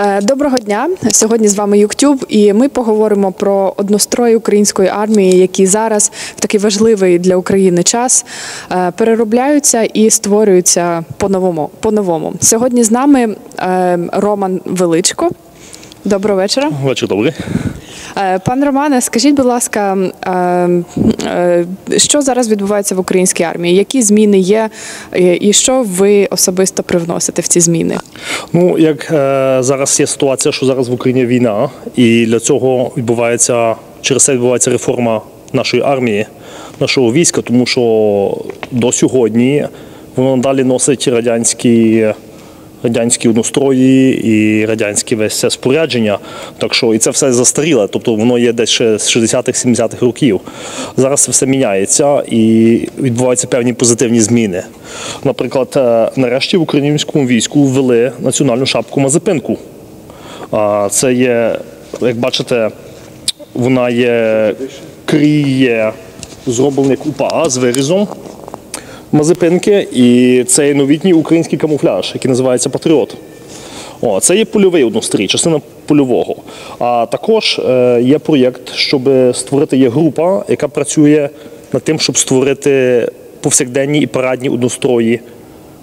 Е, Доброго дня. Сьогодні з вами Юктюб, і ми поговоримо про однострої української армії, які зараз в такий важливий для України час е, переробляються і створюються по-новому. по-новому. Сьогодні з нами е, Роман Величко. Доброго вечора. Вечір добрий. Е, Пан Романе, скажіть, будь ласка, е, е, що зараз відбувається в українській армії? Які зміни є, і що ви особисто привносите в ці зміни? Ну, як зараз є ситуація, що зараз в Україні війна, і для цього відбувається через це відбувається реформа нашої армії, нашого війська, тому що до сьогодні воно надалі носить радянські. Радянські однострої і радянське весь це спорядження. Так що і це все застаріле, тобто воно є десь ще з 60-х, 70-х років. Зараз все міняється і відбуваються певні позитивні зміни. Наприклад, е, нарешті в українському війську ввели національну шапку Мазепинку. Це є, як бачите, вона є кріє зроблений як УПА з вирізом. Мазепинки, і це є новітній український камуфляж, який називається Патріот. О, це є польовий однострій, частина польового. А також е, є проєкт, щоб створити є група, яка працює над тим, щоб створити повсякденні і парадні однострої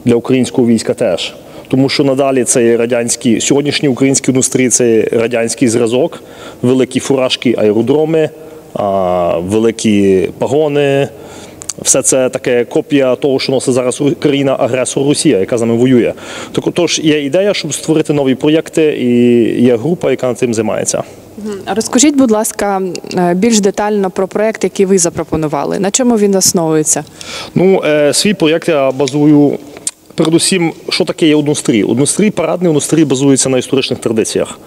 для українського війська теж. Тому що надалі це є радянські, сьогоднішні українські однострої це є радянський зразок, великі фуражки, аеродроми, а, великі пагони. Все це таке копія того, що носить зараз країна-агресор Росія, яка з нами воює. Тож є ідея, щоб створити нові проєкти, і є група, яка над цим займається. Розкажіть, будь ласка, е, більш детально про проект, який ви запропонували. На чому він основується? Ну, е, свій проєкт я базую. Передусім, що таке є однострій? Однострій, парадний однострій базується на історичних традиціях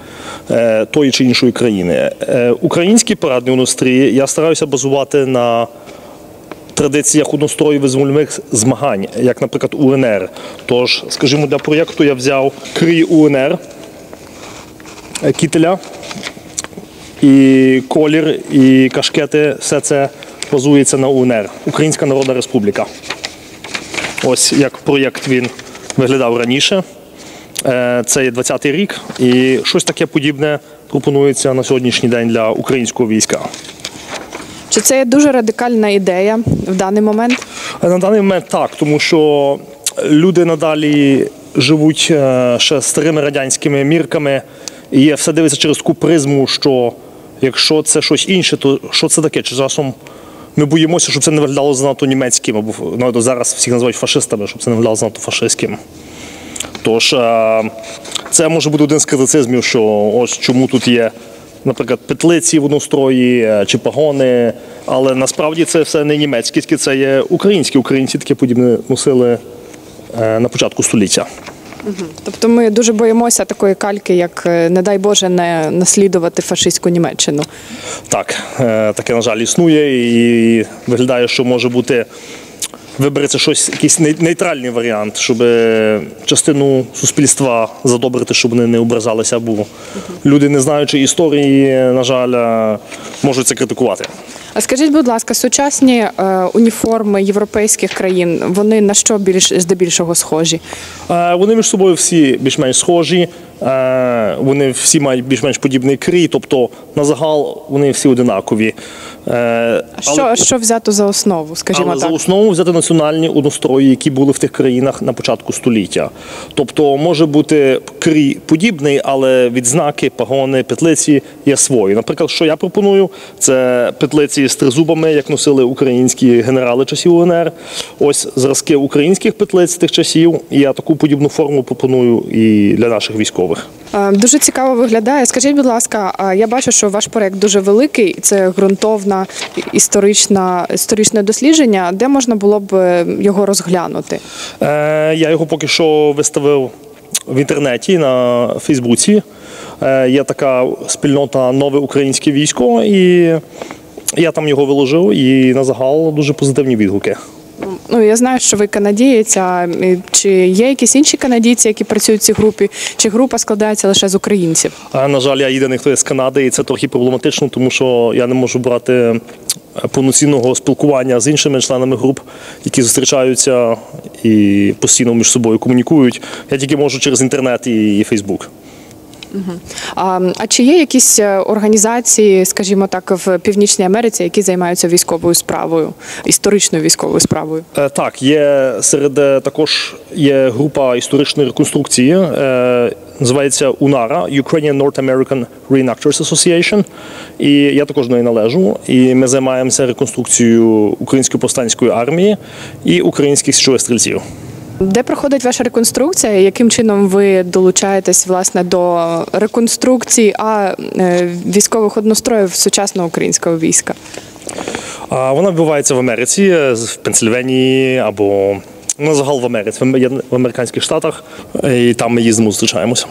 е, тої чи іншої країни. Е, український парадний однострій я стараюся базувати на традиціях однострою визвольних змагань, як, наприклад, УНР. Тож, скажімо, для проєкту я взяв крій УНР кітеля і колір, і кашкети, все це базується на УНР Українська Народна Республіка. Ось як проєкт він виглядав раніше. Е, Це є 20-й рік, і щось таке подібне пропонується на сьогоднішній день для українського війська. Чи це є дуже радикальна ідея в даний момент? На даний момент так, тому що люди надалі живуть е, ще старими радянськими мірками, і все дивиться через таку призму, що якщо це щось інше, то що це таке? Чи часом ми боїмося, щоб це не виглядало занадто німецьким, або ну, зараз всіх називають фашистами, щоб це не виглядало занадто фашистським. Тож е, це може бути один з критицизмів, що ось чому тут є, наприклад, петлиці в однострої е, чи пагони, але насправді це все не німецькі, тільки це є українські. Українці таке подібне носили е, на початку століття. Тобто ми дуже боїмося такої кальки, як е, не дай Боже, не наслідувати фашистську Німеччину. Так, таке, на жаль, існує і виглядає, що може бути. Вибереться щось, якийсь нейтральний варіант, щоб е, частину суспільства задобрити, щоб вони не ображалися, бо люди, не знаючи історії, на жаль, е, можуть це критикувати. А скажіть, будь ласка, сучасні е, уніформи європейських країн вони на що більш здебільшого схожі? Е, Вони між собою всі більш-менш схожі, вони всі мають більш-менш подібний крій, тобто на загал вони всі одинакові. Е, Що, що взято за основу, скажімо Але так? за основу взяти національні однострої, які були в тих країнах на початку століття. Тобто може бути крій подібний, але відзнаки, пагони, петлиці є свої. Наприклад, що я пропоную, це петлиці з тризубами, як носили українські генерали часів УНР. Ось зразки українських петлиць тих часів. І я таку подібну форму пропоную і для наших військових. Е, Дуже цікаво виглядає. Скажіть, будь ласка, я бачу, що ваш проект дуже великий. Це ґрунтовна історична історичне дослідження. Де можна було б е, його розглянути? Е, я його поки що виставив в інтернеті на Фейсбуці. Е, є така спільнота Нове українське військо, і я там його виложив, і на загал дуже позитивні відгуки. Ну я знаю, що ви канадієць. А чи є якісь інші канадійці, які працюють в цій групі? Чи група складається лише з українців? На жаль, я єдиний, хто є з Канади, і це трохи проблематично, тому що я не можу брати е, повноцінного спілкування з іншими членами груп, які зустрічаються і постійно між собою комунікують. Я тільки можу через інтернет і Фейсбук. А, а чи є якісь е, організації, скажімо так, в Північній Америці, які займаються військовою справою, історичною військовою справою? Е, Так, є серед е, також є група історичної реконструкції, називається УНАРА Ukrainian North American Reenactors Association. І я також до неї належу. І ми займаємося реконструкцією української повстанської армії і українських січових стрільців. Де проходить ваша реконструкція? Яким чином ви долучаєтесь власне до реконструкції а е, військових одностроїв сучасного українського війська? Вона відбувається в Америці, в Пенсильванії або ну, загал в Америці, в американських штатах. І там ми їздимо, зустрічаємося.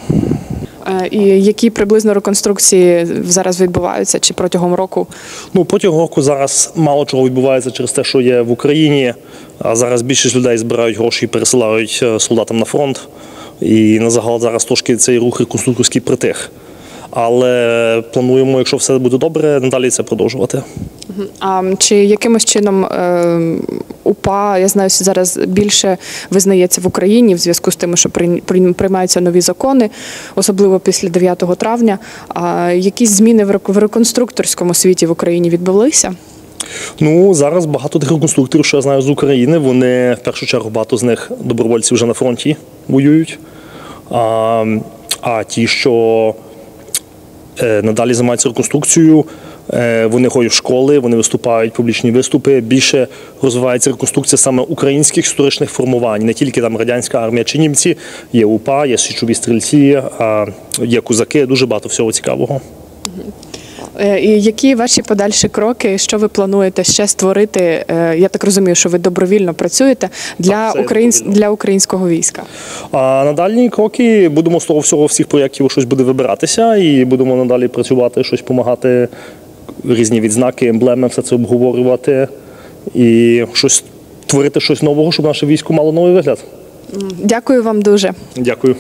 Е, І які приблизно реконструкції зараз відбуваються чи протягом року? Ну, протягом року зараз мало чого відбувається через те, що є в Україні. А зараз більшість людей збирають гроші і пересилають е, солдатам на фронт. І на загал зараз трошки цей рух реконструкторський притих. Але плануємо, якщо все буде добре, надалі це продовжувати. А чи якимось чином е, УПА, я знаю, зараз більше визнається в Україні в зв'язку з тим, що прийм- прийм- приймаються нові закони, особливо після 9 травня. А якісь зміни в рек- реконструкторському світі в Україні відбулися? Ну зараз багато тих реконструкторів, що я знаю з України, вони в першу чергу багато з них добровольці вже на фронті воюють. А, а ті, що надалі займаються реконструкцією, е, вони ходять в школи, вони виступають публічні виступи. Більше розвивається реконструкція саме українських історичних формувань, не тільки там радянська армія чи німці, є УПА, є січові стрільці, є козаки, дуже багато всього цікавого. Е, І які ваші подальші кроки? Що ви плануєте ще створити? Е, Я так розумію, що ви добровільно працюєте для Так, українсь... добровільно. для українського війська. А на дальні кроки будемо з того всього всіх проєктів щось буде вибиратися, і будемо надалі працювати, щось допомагати, різні відзнаки, емблеми, все це обговорювати і щось творити щось нового, щоб наше військо мало новий вигляд. Дякую вам дуже. Дякую.